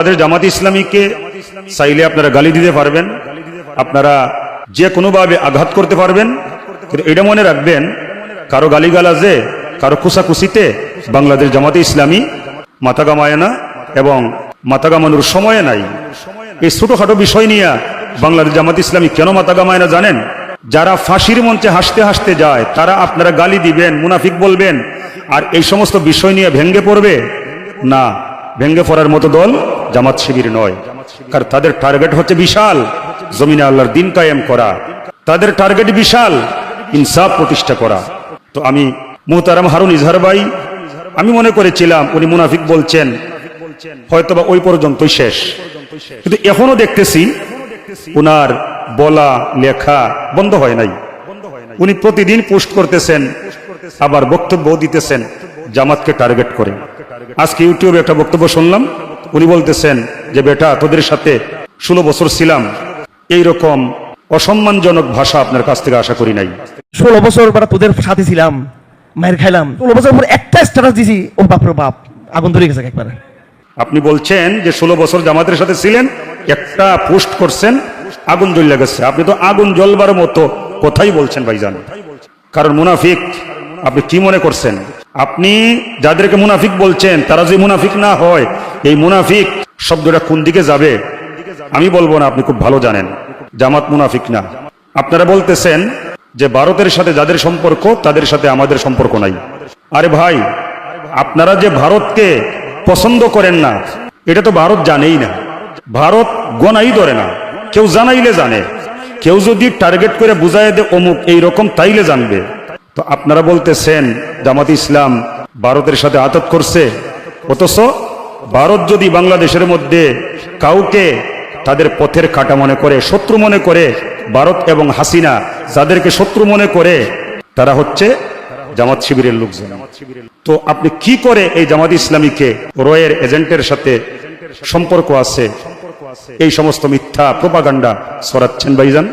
আমাদের জামাত ইসলামীকে চাইলে আপনারা গালি দিতে পারবেন, আপনারা যে কোনোভাবে আঘাত করতে পারবেন, কিন্তু এটা মনে রাখবেন, কারও গালিগালাজে, কারও কুসাকুসিতে বাংলাদেশ জামাতে ইসলামী মাথা গামায় না এবং মাথা গামানোর সময় নাই। এই ছোটখাটো বিষয় নিয়ে বাংলাদেশ জামাত ইসলামী কেন মাথা গামায় না জানেন? যারা ফাঁসির মঞ্চে হাসতে হাসতে যায়, তারা আপনারা গালি দিবেন, মুনাফিক বলবেন, আর এই সমস্ত বিষয় নিয়ে ভেঙ্গে পড়বে? না, ভেঙ্গে পড়ার মতো দল জামাত শিবির নয়। কারণ তাদের টার্গেট হচ্ছে বিশাল। জমিনে আল্লাহর দিন কায়েম করা। তাদের টার্গেট বিশাল। ইনসাফ প্রতিষ্ঠা করা। তো আমি মুহতারাম হারুন ইজহার ভাই, আমি মনে করেছিলাম উনি মুনাফিক বলছেন। হয়তোবা ওই পর্যন্তই শেষ। কিন্তু এখনও দেখতেছি উনার বলা, লেখা বন্ধ হয় নাই। উনি প্রতিদিন পোস্ট করতেছেন, আবার বক্তব্য দিতেছেন জামাতকে টার্গেট করে। আজকে ইউটিউবে একটা বক্তব্য শুনলাম। উনি বলতেছেন যে বেটা তোদের সাথে ষোলো বছর ছিলাম। এই রকম অসম্মানজনক ভাষা আপনার কাছ থেকে আশা করি নাই। ষোলো বছর বেড়া তোদের সাথে ছিলাম মায়ের খাইলাম। ষোলো বছর পর একটা স্ট্যাটাস দিছি ও বাপরে বাপ আগুন ধরে গেছে একবারে। আপনি বলছেন যে ষোলো বছর জামাতের সাথে ছিলেন একটা পোস্ট করছেন আগুন জ্বলে গেছে। আপনি তো আগুন জ্বলবার মতো কথাই বলছেন ভাইজান। কারণ মুনাফিক আপনি কি মনে করছেন? আপনি যাদেরকে মুনাফিক বলছেন, তারা যদি মুনাফিক না হয়, এই মুনাফিক শব্দটা কোন দিকে যাবে? আমি বলব না, আপনি খুব ভালো জানেন। জামাত মুনাফিক না। আপনারা বলতেছেন যে ভারতের সাথে যাদের সম্পর্ক, তাদের সাথে আমাদের সম্পর্ক নাই। আরে ভাই, আপনারা যে ভারতকে পছন্দ করেন না, এটা তো ভারত জানেই না। ভারত গনাই ধরে না। কেউ জানাইলে জানে। কেউ যদি টার্গেট করে বুঝায় দে অমুক এইরকম তাইলে জানবে। তো আপনারা বলতেছেন জামাত ইসলাম ভারতের সাথে আতত করছে। অথচ ভারত যদি বাংলাদেশের মধ্যে কাউকে তাদের পথের কাটা মনে করে, শত্রু মনে করে, ভারত এবং হাসিনা যাদেরকে শত্রু মনে করে, তারা হচ্ছে জামাত শিবিরের লোকজন। তো আপনি কি করে এই জামাত ইসলামীকে রয়ের এজেন্টের সাথে সম্পর্ক আছে? এই সমস্ত মিথ্যা প্রপাগান্ডা সরাচ্ছেন ভাইজান।